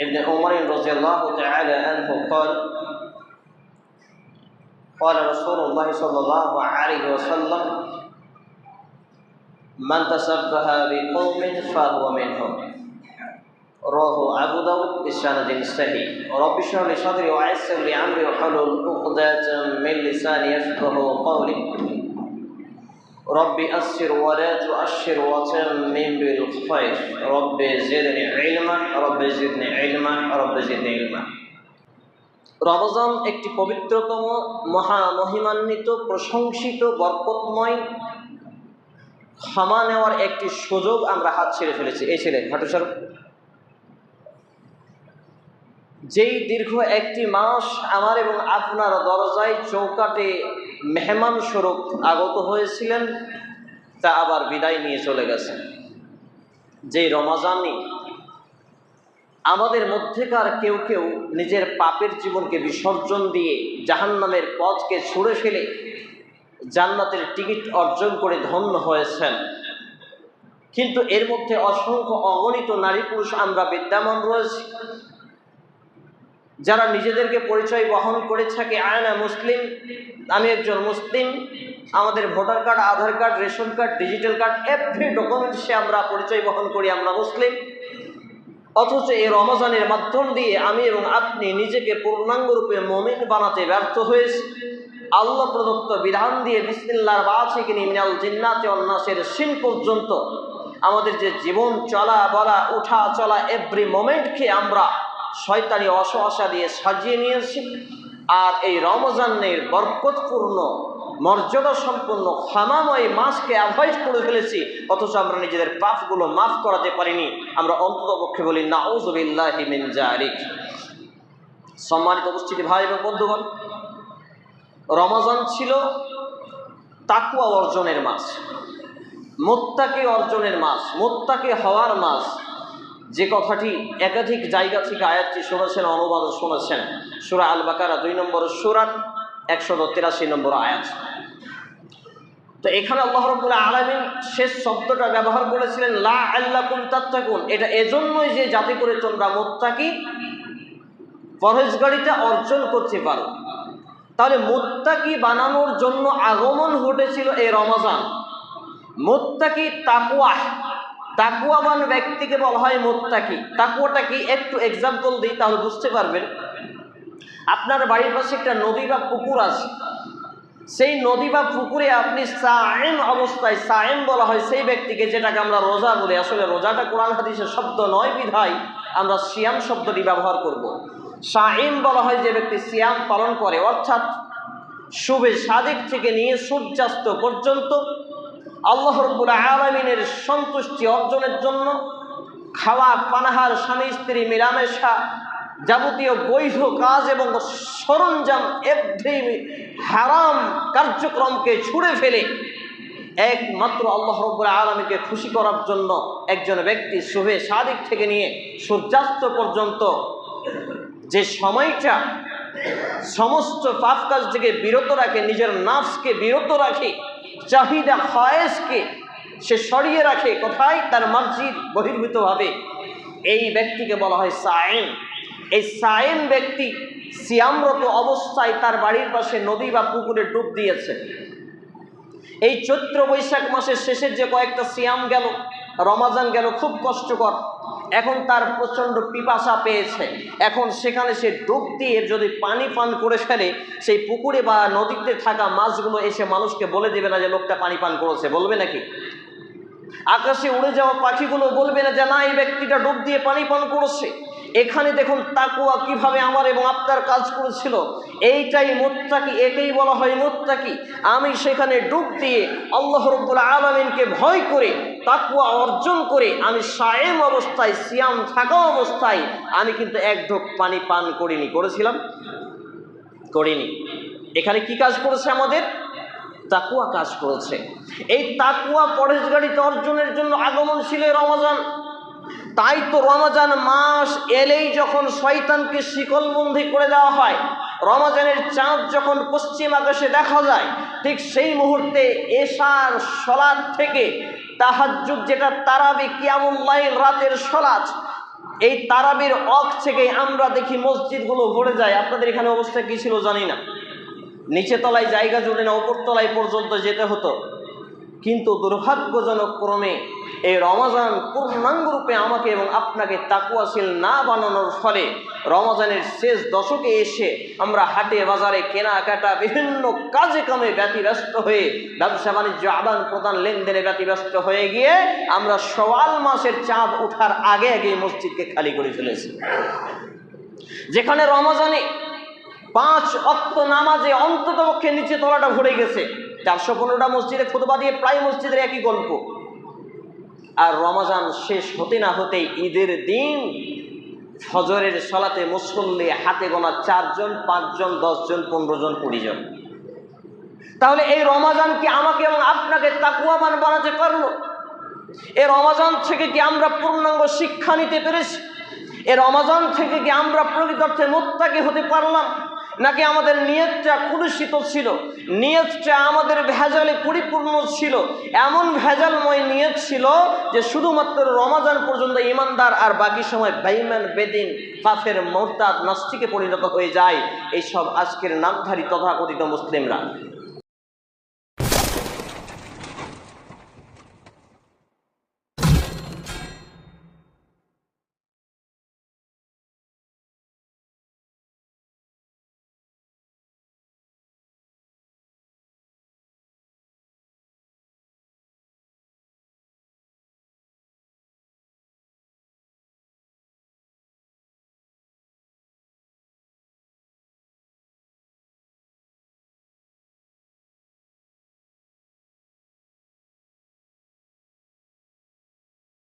ابن عمر رضي الله تعالى عنه قال قال رسول الله صلى الله عليه وسلم من تشبه بقوم فهو منهم. رواه أبو داود بسند صحيح. رب اشرح لي صدري ويسر لي أمري واحلل عقدة من لساني يفقه قولي. ربي أسر ولا تؤشر وتمم بالخير ربي زدني علما ربي زدني علما ربي زدني علما রমজান একটি পবিত্রতম মহা মহিমান্বিত প্রশংসিত বরকতময় ক্ষমা নেওয়ার একটি সুযোগ আমরা হাত ছেড়ে ফেলেছি এই ছিলেন হাটুসার যেই দীর্ঘ একটি মাস আমার এবং আপনার দরজায় চৌকাটে মেহমান স্বরূপ আগত হয়েছিলেন, তা আবার বিদায় নিয়ে চলে গেছে। যেই রমাজানই আমাদের মধ্যেকার কেউ কেউ নিজের পাপের জীবনকে বিসর্জন দিয়ে জাহান্নামের পথকে ছুঁড়ে ফেলে জান্নাতের টিকিট অর্জন করে ধন্য হয়েছেন। কিন্তু এর মধ্যে অসংখ্য অগণিত নারী পুরুষ আমরা বিদ্যমান রয়েছি। যারা নিজেদেরকে পরিচয় বহন করে থাকে, আয়না মুসলিম আমি একজন মুসলিম, আমাদের voter card, Aadhaar card, ration card, digital card every ডকুমেন্টসে আমরা পরিচয় বহন করি, আমরা মুসলিম। অথচ এই রমজানের মাধ্যম দিয়ে আমি এবং আপনি নিজেকে পূর্ণাঙ্গ রূপে মমিন বানাতে ব্যর্থ হয়েছি। আল্লাহ প্রদত্ত বিধান দিয়ে বিসমিল্লার বাছে কিনি মিনাল জিন্নাতে অন্যাসের সিন পর্যন্ত আমাদের যে জীবন চলা বলা, উঠা চলা এভরি মোমেন্টকে আমরা শয়তানি অসহসা দিয়ে সাজিয়ে নিয়েছি। আর এই রমজানের বরকতপূর্ণ মর্যাদা সম্পন্ন ক্ষমাময় মাসকে অ্যাভয়েড করে ফেলেছি। অথচ আমরা নিজেদের পাপগুলো মাফ করাতে পারিনি। আমরা অন্তত পক্ষে বলি মিন সম্মানিত উপস্থিতি ভাই এবং বন্ধুগণ, রমজান ছিল তাকুয়া অর্জনের মাস, মোত্তাকে অর্জনের মাস, মোত্তাকে হওয়ার মাস। যে কথাটি একাধিক জায়গা থেকে আয়াতটি শুনেছেন, অনুবাদ শুনেছেন। সুরা আল বাকারা দুই নম্বর সুরান একশো তিরাশি নম্বর আয়াত। তো এখানে আল্লাহ রবুল্লাহ আলমিন শেষ শব্দটা ব্যবহার করেছিলেন, লা আল্লাকুন তাত্তাকুন। এটা এজন্যই যে যাতে করে তোমরা মোত্তাকি পরহেজগাড়িটা অর্জন করতে পারো। তাহলে মোত্তাকি বানানোর জন্য আগমন ঘটেছিল এই রমাজান। মোত্তাকি তাকুয়া তাকুয়াবান ব্যক্তিকে বলা হয় মোত্তাকি। তাকুয়াটা কি? একটু এক্সাম্পল দিই, তাহলে বুঝতে পারবেন। আপনার বাড়ির পাশে একটা নদী বা পুকুর আছে। সেই নদী বা পুকুরে আপনি সায়েম অবস্থায়, সায়েম বলা হয় সেই ব্যক্তিকে যেটাকে আমরা রোজা বলি। আসলে রোজাটা কোরআন হাদিসের শব্দ নয় বিধায় আমরা সিয়াম শব্দটি ব্যবহার করব। সায়েম বলা হয় যে ব্যক্তি সিয়াম পালন করে। অর্থাৎ শুভে সাদিক থেকে নিয়ে সূর্যাস্ত পর্যন্ত আল্লাহ রব্বুল আলমিনের সন্তুষ্টি অর্জনের জন্য খাওয়া পানাহার, স্বামী, স্ত্রী, মেলামেশা যাবতীয় বৈধ কাজ এবং সরঞ্জাম এভরি হারাম কার্যক্রমকে ছুড়ে ফেলে একমাত্র আল্লাহ রব্বুল আলমীকে খুশি করার জন্য একজন ব্যক্তি শুভে সাদিক থেকে নিয়ে সূর্যাস্ত পর্যন্ত যে সময়টা সমস্ত পাপ কাজ থেকে বিরত রাখে, নিজের নাফসকে বিরত রাখে চাহিদা খয়েসকে সে সরিয়ে রাখে। কোথায়? তার মসজিদ বহির্ভূতভাবে। এই ব্যক্তিকে বলা হয় সায়েম। এই সায়েম ব্যক্তি সিয়ামরত অবস্থায় তার বাড়ির পাশে নদী বা পুকুরে ডুব দিয়েছে। এই চৈত্র বৈশাখ মাসের শেষের যে কয়েকটা সিয়াম গেল, রমাজান গেল, খুব কষ্টকর। এখন তার প্রচণ্ড পিপাসা পেয়েছে। এখন সেখানে সে ডুব দিয়ে যদি পানি পান করে ফেলে, সেই পুকুরে বা নদীতে থাকা মাছগুলো এসে মানুষকে বলে দেবে না যে লোকটা পানি পান করেছে। বলবে নাকি? আকাশে উড়ে যাওয়া পাখিগুলো বলবে না যে, না, এই ব্যক্তিটা ডুব দিয়ে পানি পান করেছে। এখানে দেখুন তাকুয়া কীভাবে আমার এবং আপনার কাজ করেছিল। এইটাই মোত্তাকি একেই বলা হয় মোত্তাকি আমি সেখানে ডুব দিয়ে আল্লাহ আলমিনকে ভয় করে তাকুয়া অর্জন করে আমি সায়েম অবস্থায়, সিয়াম থাকা অবস্থায় আমি কিন্তু এক ঢোক পানি পান করিনি। করেছিলাম? করিনি। এখানে কি কাজ করেছে আমাদের? তাকুয়া কাজ করেছে। এই তাকুয়া পরেশগাড়িতে অর্জনের জন্য আগমন ছিল রমাজান। তাই তো রমজান মাস এলেই যখন শয়তানকে শিকলবন্দি করে দেওয়া হয়, রমজানের চাঁদ যখন পশ্চিম আকাশে দেখা যায়, ঠিক সেই মুহূর্তে এশার সলাদ থেকে তাহাজুদ যেটা তারাবি কিয়ামুল্লাইল রাতের সলাচ, এই তারাবির অক থেকে আমরা দেখি মসজিদগুলো ভরে যায়। আপনাদের এখানে অবস্থা কী ছিল জানি না। নিচে তলায় জায়গা জুড়ে না ওপর তলায় পর্যন্ত যেতে হতো। কিন্তু দুর্ভাগ্যজনক ক্রমে এই রমাজান পূর্ণাঙ্গ রূপে আমাকে এবং আপনাকে তাকুয়াশীল না বানানোর ফলে রমাজানের শেষ দশকে এসে আমরা হাটে, বাজারে, কেনাকাটা, বিভিন্ন কাজে কামে ব্যতিব্যস্ত হয়ে ব্যবসা বাণিজ্য, আদান প্রদান লেনদেনে ব্যতিব্যস্ত হয়ে গিয়ে আমরা সওয়াল মাসের চাঁদ ওঠার আগে আগে মসজিদকে খালি করে ফেলেছি। যেখানে রমাজানে পাঁচ অক্ত নামাজে অন্তত পক্ষে নিচে তলাটা ভরে গেছে। চারশো পনেরোটা মসজিদে খুতবা দিয়ে প্রায় মসজিদের একই গল্প। আর রমাজান শেষ হতে না হতেই ঈদের দিন ফজরের সলাতে মুসল্লি হাতে গোনা চারজন, পাঁচজন, দশজন পনেরো জন কুড়ি জন তাহলে এই রমাজান কি আমাকে এবং আপনাকে তাকুয়াবান বানাতে পারল? এ রমাজান থেকে কি আমরা পূর্ণাঙ্গ শিক্ষা নিতে পেরেছি? এ রমাজান থেকে কি আমরা প্রকৃত অর্থে মোত্তাকি হতে পারলাম? নাকি আমাদের নিয়তটা কুলুষিত ছিল? নিয়তটা আমাদের ভেজালে পরিপূর্ণ ছিল। এমন ভেজালময় নিয়ত ছিল যে শুধুমাত্র রমাজান পর্যন্ত ইমানদার আর বাকি সময় বেইমান বেদিন, কাফের, মোরতাদ, নাস্তিকে পরিণত হয়ে যায়। এইসব আজকের নামধারী তথাকথিত মুসলিমরা।